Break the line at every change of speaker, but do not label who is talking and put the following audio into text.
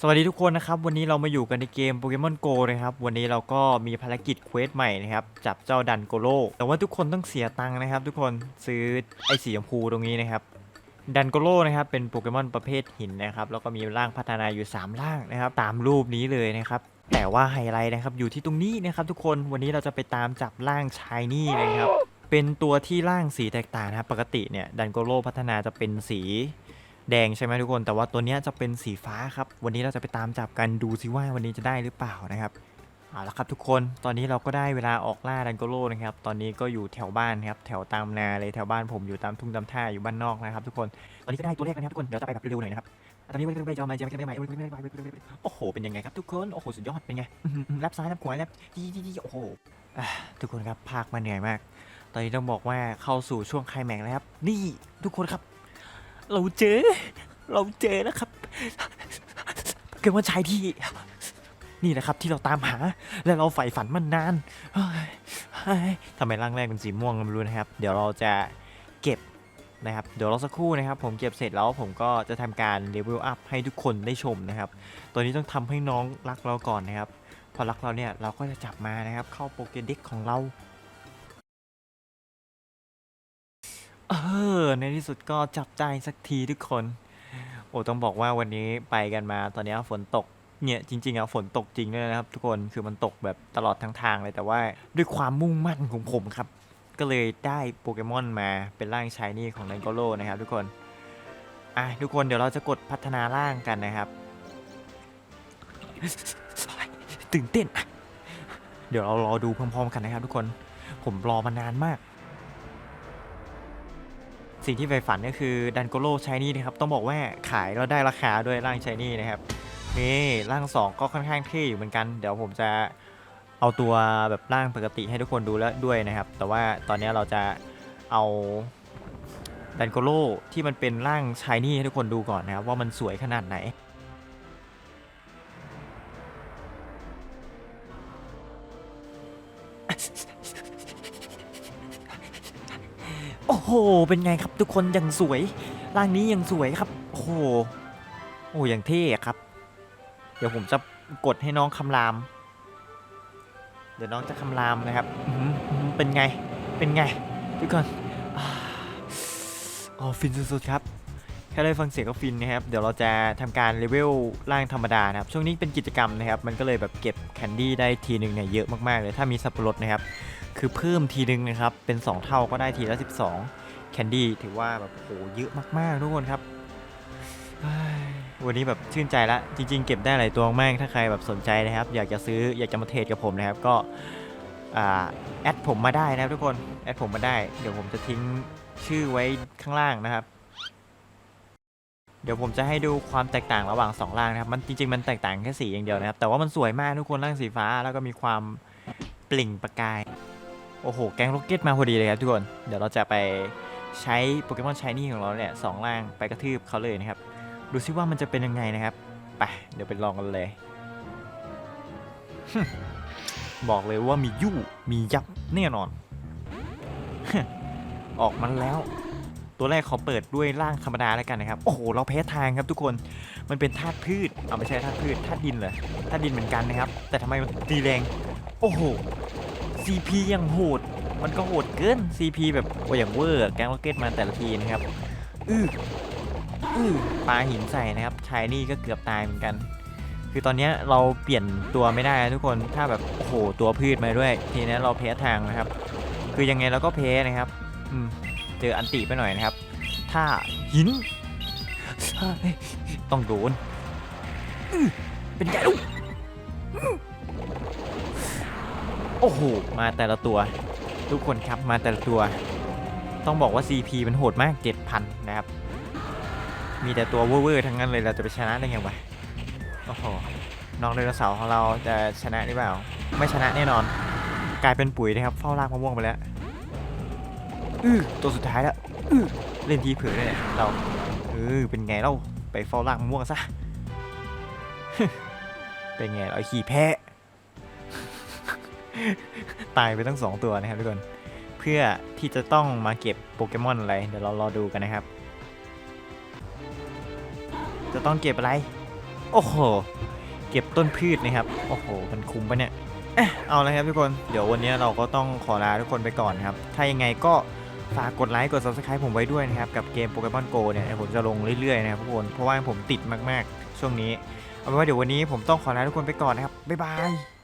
สวัสดีทุกคนนะครับ วันนี้เรามาอยู่กันในเกมโปเกมอนโกนะครับ วันนี้เราก็มีภารกิจเควสใหม่นะครับ จับเจ้าดันโกโลแต่ว่าทุกคนต้องเสียตังค์นะครับ ทุกคนซื้อไอสีชมพูตรงนี้นะครับ ดันโกโลนะครับ เป็นโปเกมอนประเภทหินนะครับ แล้วก็มีร่างพัฒนาอยู่ 3 ร่างนะครับ ตามรูปนี้เลยนะครับ แต่ว่าไฮไลท์นะครับ อยู่ที่ตรงนี้นะครับ ทุกคน วันนี้เราจะไปตามจับร่างชายนี่นะครับ เป็นตัวที่ร่างสีแตกต่างนะครับ ปกติเนี่ย ดันโกโลพัฒนาจะเป็นสี แดงใช่ไหมทุกคนแต่ว่าตัวนี้จะเป็นสีฟ้าครับ วันนี้เราจะไปตามจับกันดูซิว่าวันนี้จะได้หรือเปล่านะครับเอาละครับทุกคนตอนนี้เราก็ได้เวลาออกล่าดันโกโลนะครับ ตอนนี้ก็อยู่แถวบ้านครับแถวตามนาเลยแถวบ้านผมอยู่ตามทุ่งตามท่าอยู่บ้านนอกนะครับ ทุกคน ตอนนี้ก็ได้ตัวแล้วนะครับทุกคนเดี๋ยวจะไปแบบเร็วๆหน่อยนะครับตอนนี้ไม่ได้ไปจอมาจะไม่ได้ใหม่โอ้โหเป็นยังไงครับทุกคนโอ้โหสุดยอดเป็นไงรับซ้ายรับขวารับดีดีดีโอ้โหทุกคนครับภาคมาเหนื่อยมาก ตอนนี้ต้องบอกว่าเข้าสู่ช่วงไคลแม็กแล้วครับ นี่ทุกคนครับ เราเจอ เราเจอแล้วครับเกิดว่าชายที่ นี่แหละครับที่เราตามหา และเราใฝ่ฝันมันนานทำไมร่างแรกเป็นสีม่วงก็ไม่รู้นะครับ เดี๋ยวเราจะเก็บนะครับ เดี๋ยวเราสักครู่นะครับ ผมเก็บเสร็จแล้วผมก็จะทำการเลเวลอัพให้ทุกคนได้ชมนะครับตอนนี้ต้องทำให้น้องรักเราก่อนนะครับ พอรักเราเนี่ยเราก็จะจับมานะครับ เข้าโปเกเด็กของเรา เออ ในที่สุดก็จับได้สักทีทุกคน โอ้ต้องบอกว่าวันนี้ไปกันมาตอนนี้ฝนตกเนี่ยจริงๆอะฝนตกจริงด้วยนะครับ ทุกคนคือมันตกแบบตลอดทั้งทางเลยแต่ว่าด้วยความมุ่งมั่นของผมครับ ก็เลยได้โปเกมอนมาเป็นร่างชายนี่ของไนโกโลนะครับ ทุกคนอะทุกคนเดี๋ยวเราจะกดพัฒนาร่างกันนะครับตื่นเต้น เดี๋ยวเรารอดูพร้อมๆกันนะครับ ทุกคนผมรอมานานมาก สิ่งที่ใฝ่ฝันก็คือดันโกโลชายนี่นะครับ ต้องบอกว่าขายแล้วได้ราคาด้วยร่างชายนี่นะครับนี่ร่าง 2 ก็ค่อนข้างเท่อยู่เหมือนกัน เดี๋ยวผมจะเอาตัวแบบร่างปกติให้ทุกคนดูแล้วด้วยนะครับ แต่ว่าตอนนี้เราจะเอาดันโกโลที่มันเป็นร่างชายนี่ให้ทุกคนดูก่อนนะครับ ว่ามันสวยขนาดไหน โอ้โห เป็นไงครับทุกคนยังสวย ร่างนี้ยังสวยครับ โอ้โห โอ้ยังเท่ครับ เดี๋ยวผมจะกดให้น้องคำราม เดี๋ยวน้องจะคำรามนะครับ เป็นไง เป็นไง ทุกคนอ๋อฟินสุดๆครับ แค่ได้ฟังเสียงก็ฟินนะครับ เดี๋ยวเราจะทำการเลเวลร่างธรรมดานะครับ ช่วงนี้เป็นกิจกรรมนะครับ มันก็เลยแบบเก็บแคนดี้ได้ทีหนึ่งเนี่ยเยอะมากๆเลย ถ้ามีสับปะรดนะครับ คือเพิ่มทีนึงนะครับ เป็น 2 เท่าก็ได้ทีละ 12 แคนดี้ถือว่าแบบโหเยอะมากๆทุกคนครับ วันนี้แบบชื่นใจละ จริง ๆ เก็บได้หลายตัวมากถ้าใครแบบสนใจนะครับ อยากจะซื้ออยากจะมาเทรดกับผมนะครับก็แอดผมมาได้นะครับทุกคน แอดผมมาได้ เดี๋ยวผมจะทิ้งชื่อไว้ข้างล่างนะครับ เดี๋ยวผมจะให้ดูความแตกต่างระหว่างสองร่างนะครับ มันจริงๆ มันแตกต่างแค่สีอย่างเดียวนะครับ แต่ว่ามันสวยมากทุกคนร่างสีฟ้าแล้วก็มีความปลิ่งประกาย โอ้โห แก๊งโรเก็ตมาพอดีเลยครับทุกคน เดี๋ยวเราจะไปใช้โปเกมอนชายนี่ของเราเนี่ยสองล่างไปกระทืบเขาเลยนะครับ ดูซิว่ามันจะเป็นยังไงนะครับ ไป เดี๋ยวไปลองกันเลย บอกเลยว่ามียู่มียับแน่นอน ออกมันแล้ว ตัวแรกขอเปิดด้วยร่างธรรมดาแล้วกันนะครับ โอ้โห เราแพ้ทางครับทุกคน มันเป็นธาตุพืช เอาไม่ใช่ธาตุพืช ธาตุดินเลยธาตุดินเหมือนกันนะครับ แต่ทำไมมันตีแรง โอ้โห CP ยังโหด มันก็โหดเกิน CP แบบโอ้อย่างเวอร์แก๊งล็อกเก็ตมาแต่ละทีนะครับ อื้ออื้อปลาหินใส่นะครับชายนี่ก็เกือบตายเหมือนกัน คือตอนนี้เราเปลี่ยนตัวไม่ได้ทุกคน ถ้าแบบโอ้โหตัวพืชมาด้วย ทีนี้เราแพ้ทางนะครับ คือยังไงเราก็แพ้นะครับอืมเจออันติไปหน่อยนะครับ ถ้าหิน ต้องโดนอือเป็นไงลูก โอ้โห มาแต่ละตัว ทุกคนครับมาแต่ละตัว ต้องบอกว่า CP มันโหดมาก 7,000 นะครับ มีแต่ตัวเวอร์ๆทั้งนั้นเลยเราจะไปชนะได้ไงวะ โอ้โห น้องไดโนเสาร์ของเราจะชนะหรือเปล่า ไม่ชนะแน่นอน กลายเป็นปุ๋ยนะครับ เฝ้ารากมะม่วงไปแล้ว อือตัวสุดท้ายแล้ว อือเล่นทีเผื่อเลยเนี่ยเรา เออ เป็นไงเราไปเฝ้ารากมะม่วงซะ เป็นไงเราขี่แพะ ตายไปทั้งสองตัวนะครับทุกคน เพื่อที่จะต้องมาเก็บโปเกมอนอะไร เดี๋ยวเรารอดูกันนะครับ จะต้องเก็บอะไร โอ้โห เก็บต้นพืชนะครับ โอ้โห มันคุ้มปะเนี่ยเอาละครับทุกคน เดี๋ยววันนี้เราก็ต้องขอลาทุกคนไปก่อนนครับ ถ้ายังไงก็ฝากกดไลค์กด subscribe ผมไว้ด้วยนะครับ กับเกมโปเกมอนโกเนี่ยผมจะลงเรื่อยๆนะครับทุกคน เพราะว่าผมติดมากๆ ช่วงนี้ เอาเป็นว่าเดี๋ยววันนี้ผมต้องขอลาทุกคนไปก่อนนะครับ บ๊ายบาย